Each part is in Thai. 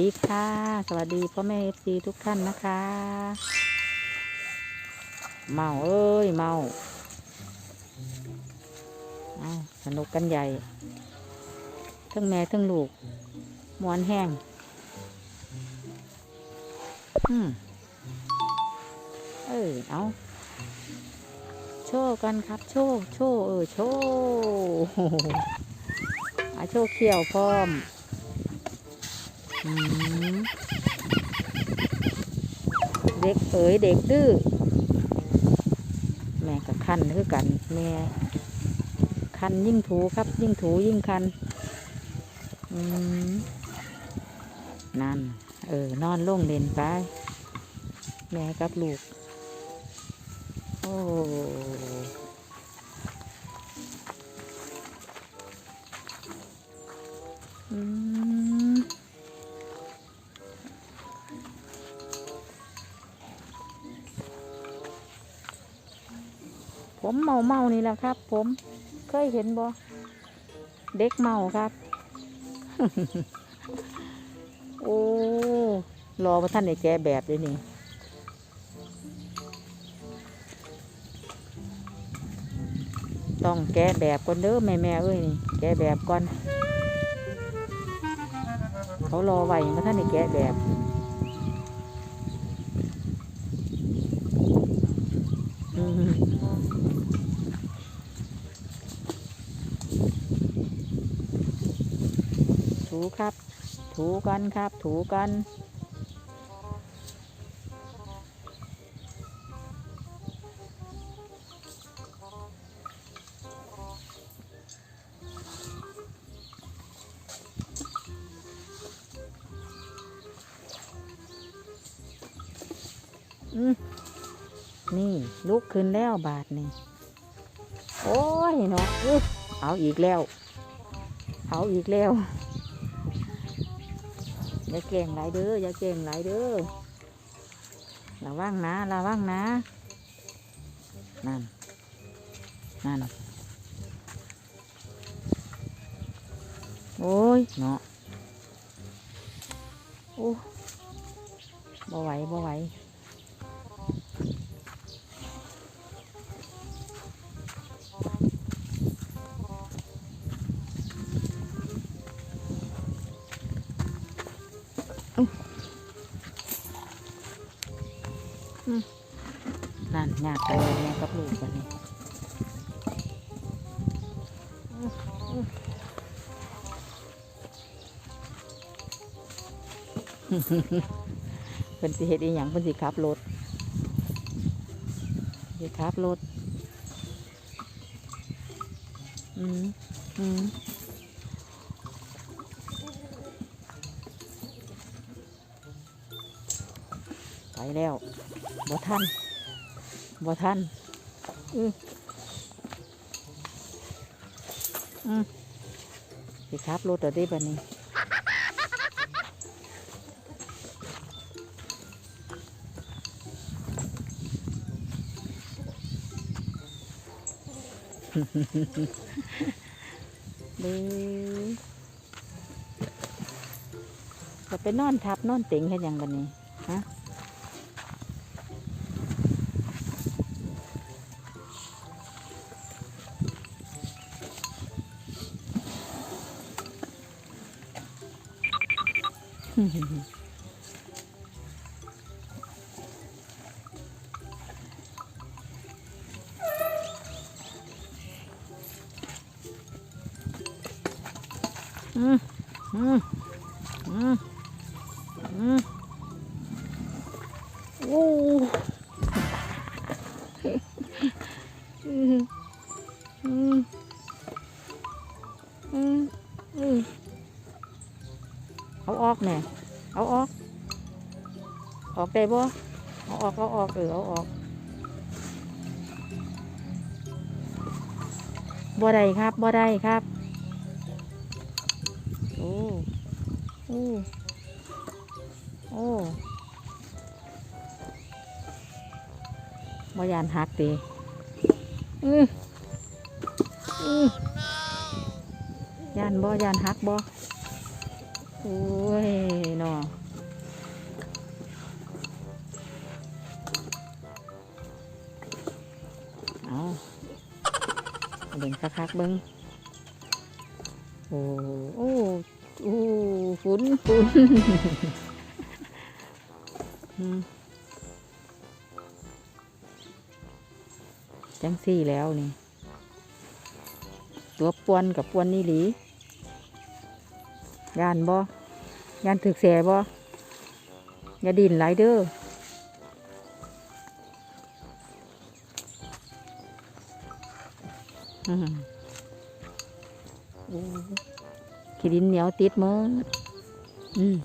ดีค่ะ สวัสดีพ่อแม่เอฟซีทุกท่านนะคะ เมาเอ้ยเมาเอาสนุกกันใหญ่ทั้งแม่ทั้งลูกมวนแห้งอืมเออเอาโชว์กันครับ โชว์โชว์เออโชว์อาโชว์เขียวพร้อม เด็กเอ๋ยเด็กดื้อแม่กับคันคือกัน แม่คันยิ่งถูครับ ยิ่งถูยิ่งคันนั่น เออ นอนลงเล่นไป แม่กับลูก โอ้ ผมเมาเมานี่แหละครับ ผมเคยเห็นบ่เด็กเมาครับ โอ้รอมาท่านในแกะแบบเลยนี่ต้องแกะแบบก่อนเด้อแม่แม่เอ้ยนี่แกะแบบก่อน เขารอไว้มาท่านในแกะแบบ ถูครับ ถูกันครับ ถูกันอืมนี่ลุกขึ้นแล้วบาทนี่ โอ้ยเนาะเอาอีกแล้ว เอาอีกแล้ว อย่าเก่งหลายเด้ออย่าเก่งหลายเด้อระวังนะระวังนะ นั่น นั่น โอ้ยเนาะโอ้บ่ไหวบ่ไหวากกันเลยแม่กับลูกกันนี่เป็นสิเฮ็ดอีหยังเป็นสิขับรถสิขับรถอืมอืมไปแล้วบ่ทัน บ่ทันอืออืมสิครับรถเอาได้บันนี้เด้อจะไปนอนทับนอนเต็งเห็นยังบันนี้ ฮะ อืมอืมอื ออกได้บ่เอาออกเอาออกเออเอาออกบ่ได้ครับบ่ได้ครับ โอ้โอ้โอ้บ่ยานหักตีอืออือยานบ่ยานหักบ่โอ้ยเนาะ เอาเด่นคักๆเบิ้งโอ้โอ้โอ้ฝุ่นฝุ่นจังสี่แล้วนี่ ตัวปวนกับปวนนี่หลียานบ่ยานถึกแสบ่อย่าดินไหลเด้อ ขี้ดินเหนียวติดมืออืม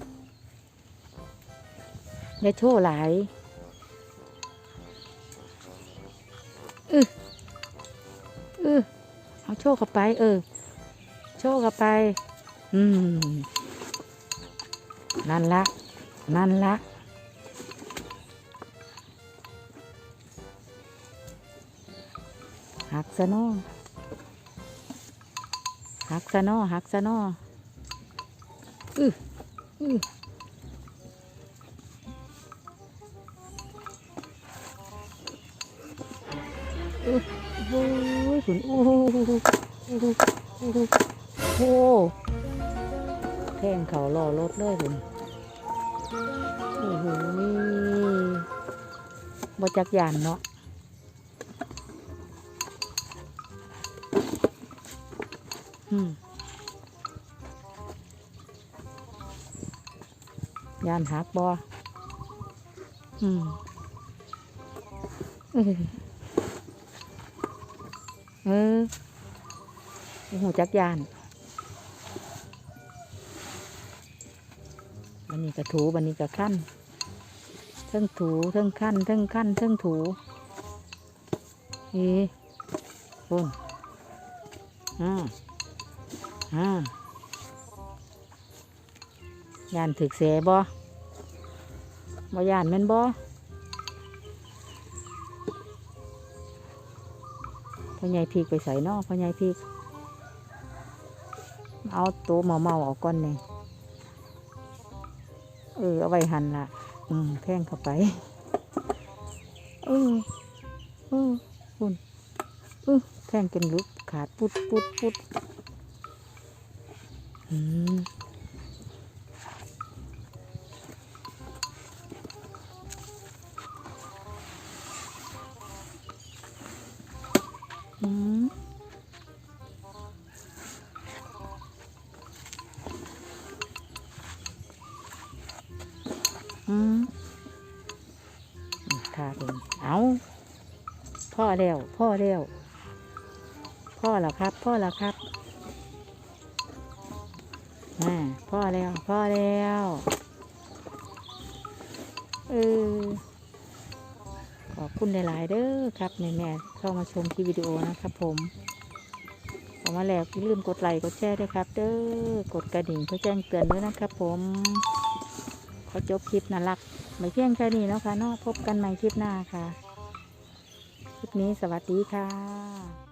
อย่โชว์หลายอืออือเอาโชว์เข้าไป เออ โชว์เข้าไป อืม นั่นละ นั่นละหักซะเนอ หักซะนอหักซะนออืออืออือโอ้ยขุนโอ้โหโอ้โหโอ้โหโอ้โหแทงเขาล่อรถเลยคุณโอ้โหบ่จักยานเนาะานหักบ่อืมเออเออโอ้โหจักยานวันนี้ก็ถูวันนี้ก็ขั้นเทั้งถูเทั้งขั้นเทั้งขั้นเทั้งถูเฮ้คนอ่าอ่ายานถึกเสบ่ บ่ยานแม่นบ่พ่อใหญ่พริกไปใส่นอกพ่อใหญ่พริกเอาตัวเมาเมาๆออกก่อนเนี่ยเออเอาไว้หั่นละอืมแทงเข้าไปเออเออคุณเออแทงจนลุกขาดปุดปุดปุดอืม อืมค่ะเป็นเอาพ่อแล้วพ่อแล้วพ่อแล้วครับ พ่อแล้วครับอ่าพ่อแล้ว พ่อแล้วเออขอบคุณหลาย ๆ เด้อครับแม่แม่ๆเข้ามาชมคลิปวิดีโอนะครับผมออกมาแล้วอย่าลืมกดไลค์กดแชร์ด้วยครับ เด้อกดกระดิ่งเพื่อแจ้งเตือนด้วยนะครับผม ขอจบคลิปน่ารักไม่เพียงแค่นี้นะค่ะเนาะพบกันใหม่คลิปหน้าค่ะ คลิปนี้สวัสดีค่ะ